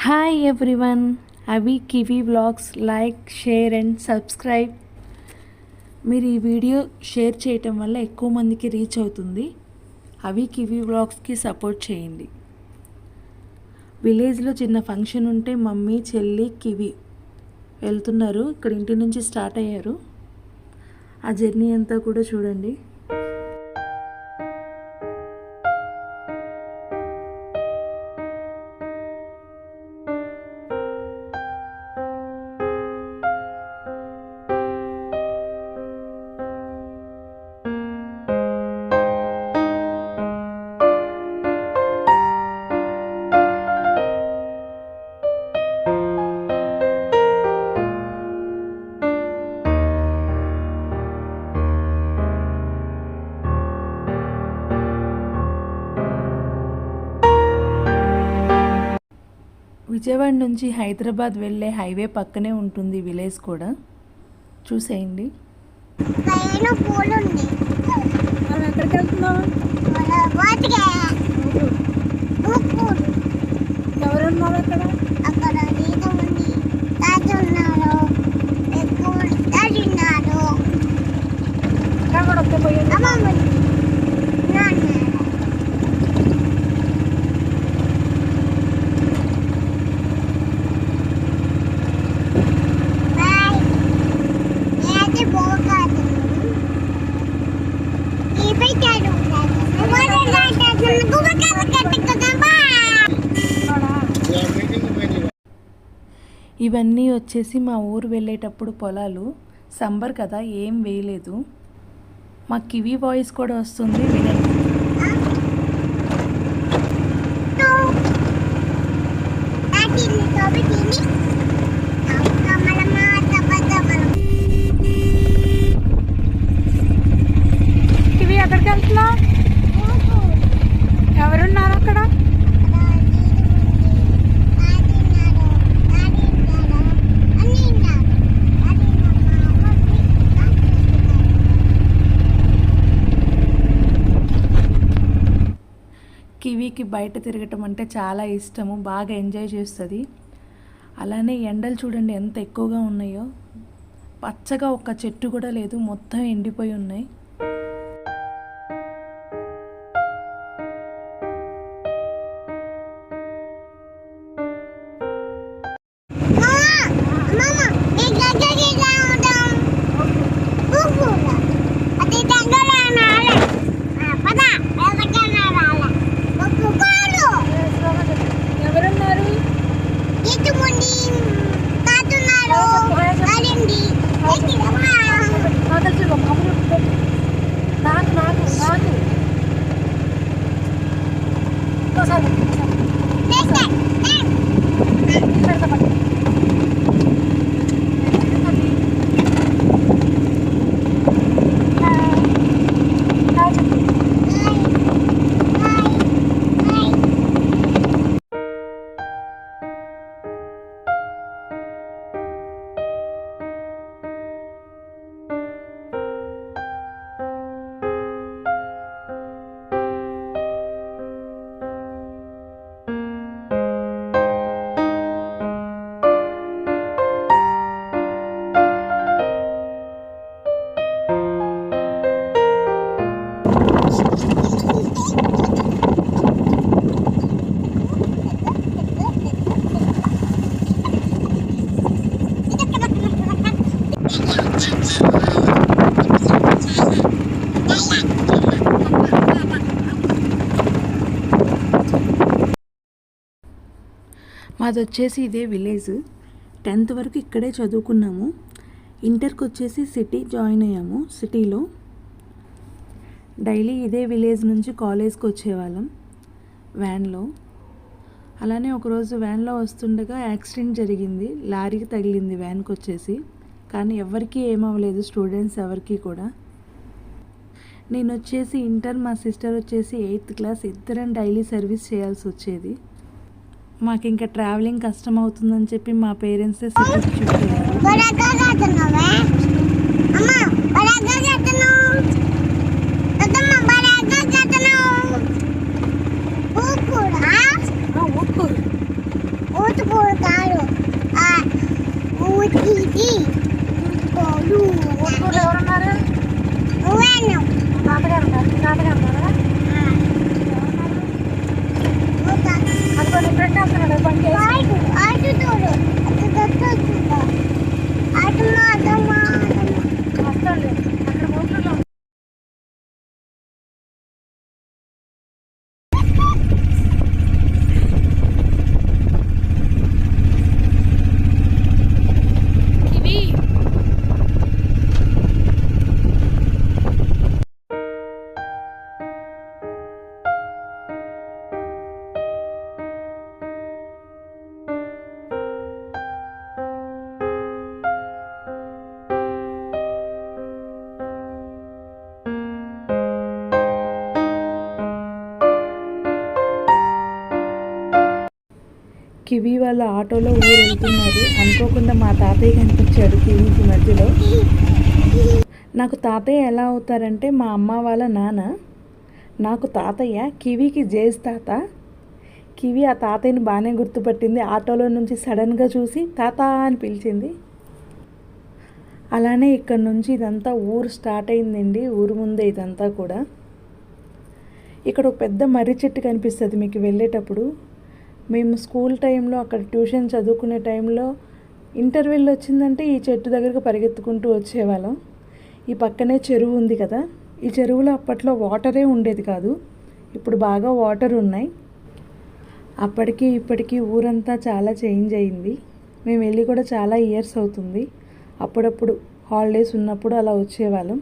Hi everyone అవి Kiwi vlogs like share and subscribe మీరు ఈ వీడియో షేర్ చేయటం వల్ల ఎక్కువ మందికి రీచ్ అవుతుంది. అవి కివీ వ్లాగ్స్కి సపోర్ట్ చేయండి. విలేజ్లో చిన్న ఫంక్షన్ ఉంటే మమ్మీ చెల్లి కివి వెళ్తున్నారు. ఇక్కడ ఇంటి నుంచి స్టార్ట్ అయ్యారు. ఆ జర్నీ అంతా కూడా చూడండి. విజయవాడ నుంచి హైదరాబాద్ వెళ్ళే హైవే పక్కనే ఉంటుంది విలేజ్ కూడా. చూసేయండి. ఎవరున్నారు అక్కడ నీట ఉంది తాత ఉన్నారు ఎక్కువ తాత ఉన్నారు అక్కడ ఒక్క పోయింది అమ్మమ్మ నాన్న బాయ్ నేనైతే పోకాదు ఈ పెట్టాడు ఇవన్నీ వచ్చేసి మా ఊరు వెళ్ళేటప్పుడు పొలాలు. సంబర్ కదా ఏం వేయలేదు. మా కివీ వాయిస్ కూడా వస్తుంది వినండి. బయట తిరగటం అంటే చాలా ఇష్టము బాగా ఎంజాయ్ చేస్తుంది. అలానే ఎండలు చూడండి ఎంత ఎక్కువగా ఉన్నాయో. పచ్చగా ఒక్క చెట్టు కూడా లేదు మొత్తం ఎండిపోయి ఉన్నాయి. నాకు మాది వచ్చేసి ఇదే విలేజ్. టెన్త్ వరకు ఇక్కడే చదువుకున్నాము. ఇంటర్కి వచ్చేసి సిటీ జాయిన్ అయ్యాము సిటీలో. డైలీ ఇదే విలేజ్ నుంచి కాలేజ్కి వచ్చేవాళ్ళం వ్యాన్లో. అలానే ఒకరోజు వ్యాన్లో వస్తుండగా యాక్సిడెంట్ జరిగింది. లారీకి తగిలింది వ్యాన్కి వచ్చేసి కానీ ఎవరికీ ఏమవ్వలేదు స్టూడెంట్స్ ఎవరికి కూడా. నేను వచ్చేసి ఇంటర్ మా సిస్టర్ వచ్చేసి ఎయిత్ క్లాస్ ఇద్దరం డైలీ సర్వీస్ చేయాల్సి వచ్చేది మాకు ఇంకా ట్రావెలింగ్ కష్టం అవుతుందని చెప్పి మా పేరెంట్సే సిటీకి కివీ వాళ్ళ ఆటోలో ఊరు వెళ్తున్నారు అనుకోకుండా మా తాతయ్య కనిపించాడు కివీకి మధ్యలో. నాకు తాతయ్య ఎలా అవుతారంటే మా అమ్మ వాళ్ళ నాన్న నాకు తాతయ్య కివీకి జేజ్ తాత. కివి ఆ తాతయ్యని బాగానే గుర్తుపట్టింది. ఆటోలో నుంచి సడన్గా చూసి తాత అని పిలిచింది. అలానే ఇక్కడ నుంచి ఇదంతా ఊరు స్టార్ట్ అయిందండి. ఊరు ముందే ఇదంతా కూడా. ఇక్కడ ఒక పెద్ద మర్రి చెట్టు కనిపిస్తుంది మీకు వెళ్ళేటప్పుడు. మేము స్కూల్ టైంలో అక్కడ ట్యూషన్ చదువుకునే టైంలో ఇంటర్వెల్ వచ్చిందంటే ఈ చెట్టు దగ్గరకు పరిగెత్తుకుంటూ వచ్చేవాళ్ళం. ఈ పక్కనే చెరువు ఉంది కదా ఈ చెరువులో అప్పట్లో వాటరే ఉండేది కాదు. ఇప్పుడు బాగా వాటర్ ఉన్నాయి. అప్పటికి ఇప్పటికీ ఊరంతా చాలా చేంజ్ అయింది. మేము వెళ్ళి కూడా చాలా ఇయర్స్ అవుతుంది. అప్పుడప్పుడు హాలిడేస్ ఉన్నప్పుడు అలా వచ్చేవాళ్ళం.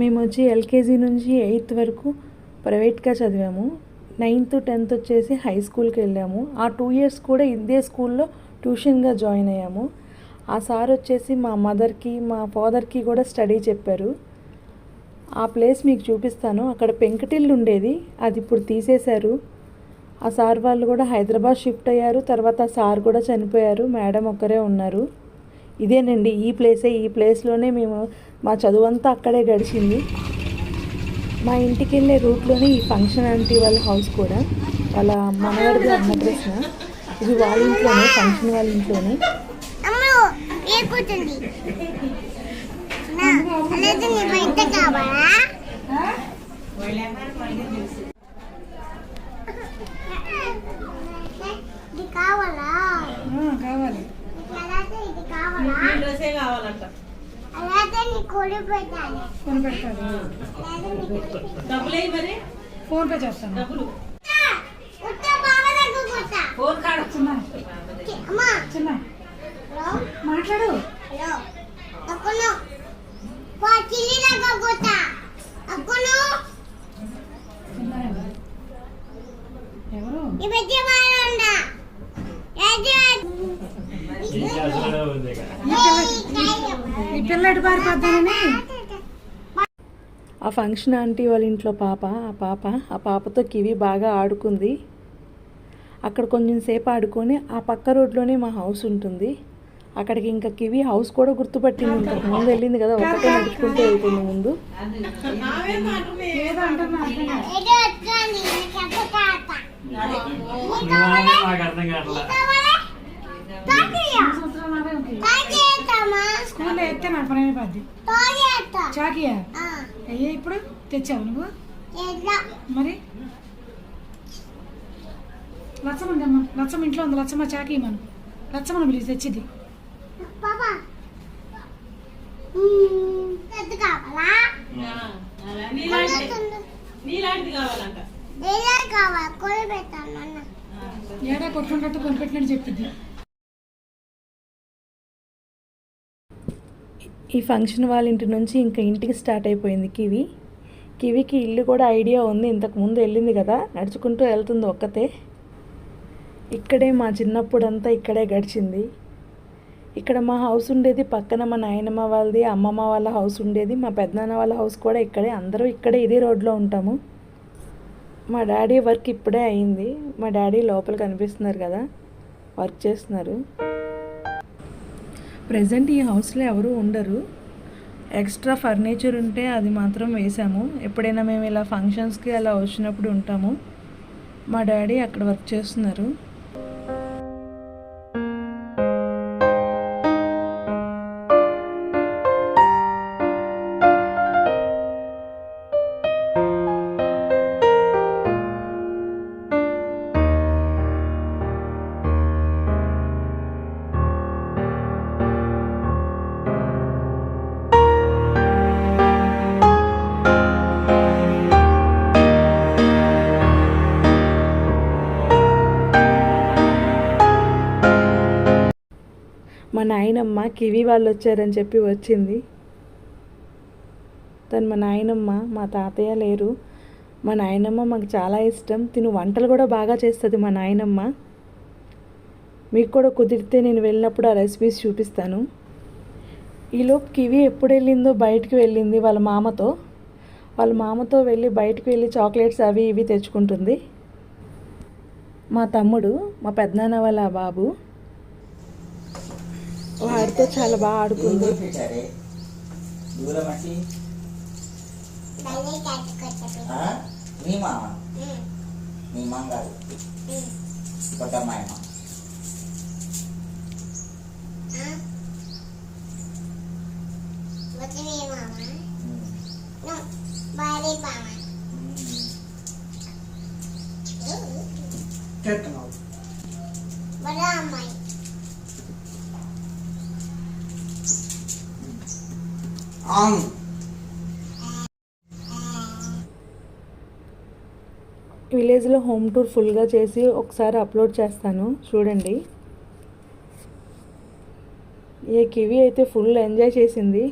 మేము వచ్చి ఎల్కేజీ నుంచి ఎయిత్ వరకు ప్రైవేట్గా చదివాము. నైన్త్ టెన్త్ వచ్చేసి హై స్కూల్కి వెళ్ళాము. ఆ టూ ఇయర్స్ కూడా ఇదే స్కూల్లో ట్యూషన్గా జాయిన్ అయ్యాము. ఆ సార్ వచ్చేసి మా మదర్కి మా ఫాదర్కి కూడా స్టడీ చెప్పారు. ఆ ప్లేస్ మీకు చూపిస్తాను. అక్కడ పెంకటిల్లు ఉండేది. అది ఇప్పుడు తీసేశారు. ఆ సార్ వాళ్ళు కూడా హైదరాబాద్ షిఫ్ట్ అయ్యారు. తర్వాత ఆ సార్ కూడా చనిపోయారు. మేడం ఒక్కరే ఉన్నారు. ఇదేనండి ఈ ప్లేసే. ఈ ప్లేస్లోనే మేము మా చదువంతా అక్కడే గడిచింది. మా ఇంటికి వెళ్ళే రూట్లోనే ఈ ఫంక్షన్ ఆంటీ వాళ్ళ హౌస్ కూడా. వాళ్ళ మనవడిది అన్న ప్రశ్న ఇది వాళ్ళ ఇంట్లోనే ఫంక్షన్ వాళ్ళ ఇంట్లోనే. అమ్మ కావాలా? కావాలా? కావాలి. అలాగే ఇది కావాలా? డ్రెస్సే కావాలంట. ఫోన్ పే చేస్తాను డబ్బులు ఉత్త బావ దగ్గర కొట్టా. ఫోన్ కాడ చిన్న అమ్మా చిన్న హలో మాట్లాడు హలో అక్కను వా చిల్లి దగ్గర కొట్టా అక్కను చిన్న ఎవరు ఈ మధ్య బాగా ఉందా రాజు ఈ పిల్లడి పారిపోద్దానని ఆ ఫంక్షన్ ఆంటీ వాళ్ళ ఇంట్లో పాప ఆ పాప ఆ పాపతో కివి బాగా ఆడుకుంది అక్కడ కొంచెం సేపు ఆడుకొని ఆ పక్క రోడ్లోనే మా హౌస్ ఉంటుంది అక్కడికి ఇంకా కివి హౌస్ కూడా గుర్తుపట్టింది ఇంతకు ముందు వెళ్ళింది కదా ఒకటే నడుచుకుంటూ వెళ్తుంది ముందు అర్థం స్కూల్లో ఎత్తే నాకు పని పద్ది తాతయ్య చాకియా? ఆ. అయ్యే ఇప్పుడు తెచ్చావు నువ్వు? మరి? లచ్చమ్మ లచ్చమ్మ ఇంట్లో ఉంది. లచ్చమ్మ చాకి మనం లచ్చమ్మను పెట్టాను అన్న ఏడా కొట్టుకుంటట్టు కొనిపెట్టినట్టు చెప్తుంది. ఈ ఫంక్షన్ వాళ్ళ ఇంటి నుంచి ఇంకా ఇంటికి స్టార్ట్ అయిపోయింది కివి. కివికి ఇల్లు కూడా ఐడియా ఉంది. ఇంతకు ముందు వెళ్ళింది కదా నడుచుకుంటూ వెళ్తుంది ఒక్కతే. ఇక్కడే మా చిన్నప్పుడంతా ఇక్కడే గడిచింది. ఇక్కడ మా హౌస్ ఉండేది పక్కన మా నాయనమ్మ వాళ్ళది అమ్మమ్మ వాళ్ళ హౌస్ ఉండేది మా పెద్దనాన్న వాళ్ళ హౌస్ కూడా ఇక్కడే. అందరూ ఇక్కడే ఇదే రోడ్లో ఉంటాము. మా డాడీ వర్క్ ఇప్పుడే అయింది. మా డాడీ లోపల కనిపిస్తున్నారు కదా వర్క్ చేస్తున్నారు. ప్రజెంట్ ఈ హౌస్లో ఎవరు ఉండరు. ఎక్స్ట్రా ఫర్నిచర్ ఉంటే అది మాత్రం వేసాము. ఎప్పుడైనా మేము ఇలా ఫంక్షన్స్కి అలా వచ్చినప్పుడు ఉంటాము. మా డాడీ అక్కడ వర్క్ చేస్తున్నారు. మా నాయనమ్మ కివి వాళ్ళు వచ్చారని చెప్పి వచ్చింది. తను మా నాయనమ్మ మా తాతయ్య లేరు. మా నాయనమ్మ మాకు చాలా ఇష్టం. తిను వంటలు కూడా బాగా చేస్తుంది మా నాయనమ్మ. మీకు కూడా కుదిరితే నేను వెళ్ళినప్పుడు ఆ రెసిపీస్ చూపిస్తాను. ఈలోపు కివి ఎప్పుడు వెళ్ళిందో బయటికి వెళ్ళింది వాళ్ళ మామతో. వాళ్ళ మామతో వెళ్ళి బయటకు వెళ్ళి చాక్లెట్స్ అవి ఇవి తెచ్చుకుంటుంది. మా తమ్ముడు మా పెద్దనాన్న వాళ్ళ బాబు వాడితో చాలా బాగా ఆడుకుంది పెట్టారే దూరం అంటే దాన్ని కట్టుకొచ్చి ఆ? మీ మామ మీ మామ కాదు కొట్టమ్మాయమ్మ వద్దు మీ మామ నో బాడీ మామ బడా అమ్మాయి ఆంగ్ విలేజ్లో హోమ్ టూర్ ఫుల్గా చేసి ఒకసారి అప్లోడ్ చేస్తాను. చూడండి. ఏ కివి అయితే ఫుల్ ఎంజాయ్ చేసింది.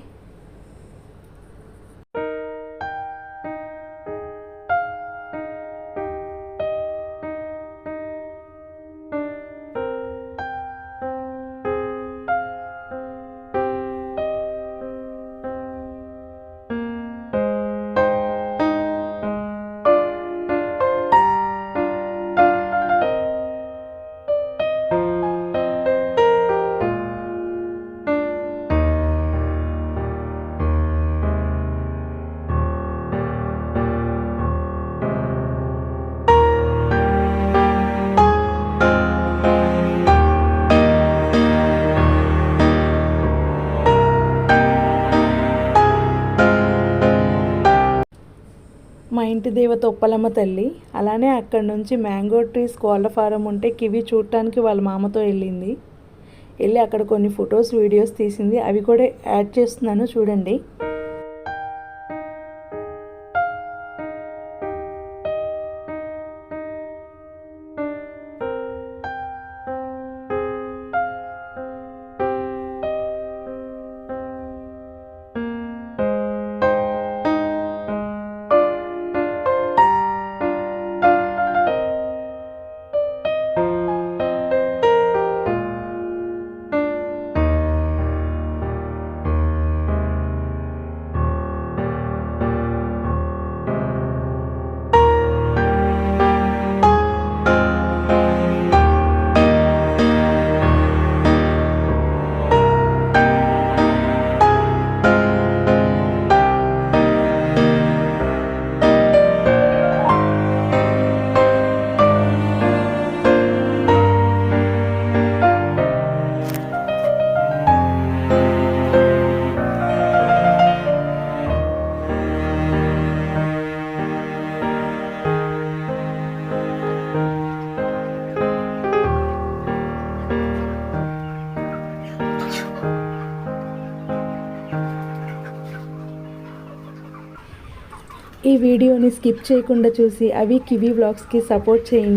ఇంటి దేవత ఉప్పలమ్మ తల్లి. అలానే అక్కడి నుంచి మ్యాంగో ట్రీస్ కోళ్ళ ఫారం ఉంటే కివి చూడటానికి వాళ్ళ మామతో వెళ్ళింది. వెళ్ళి అక్కడ కొన్ని ఫొటోస్ వీడియోస్ తీసింది. అవి కూడా యాడ్ చేస్తున్నాను చూడండి. వీడియోని స్కిప్ చేయకుండా చూసి అవి కివీ వ్లాగ్స్కి సపోర్ట్ చేయండి.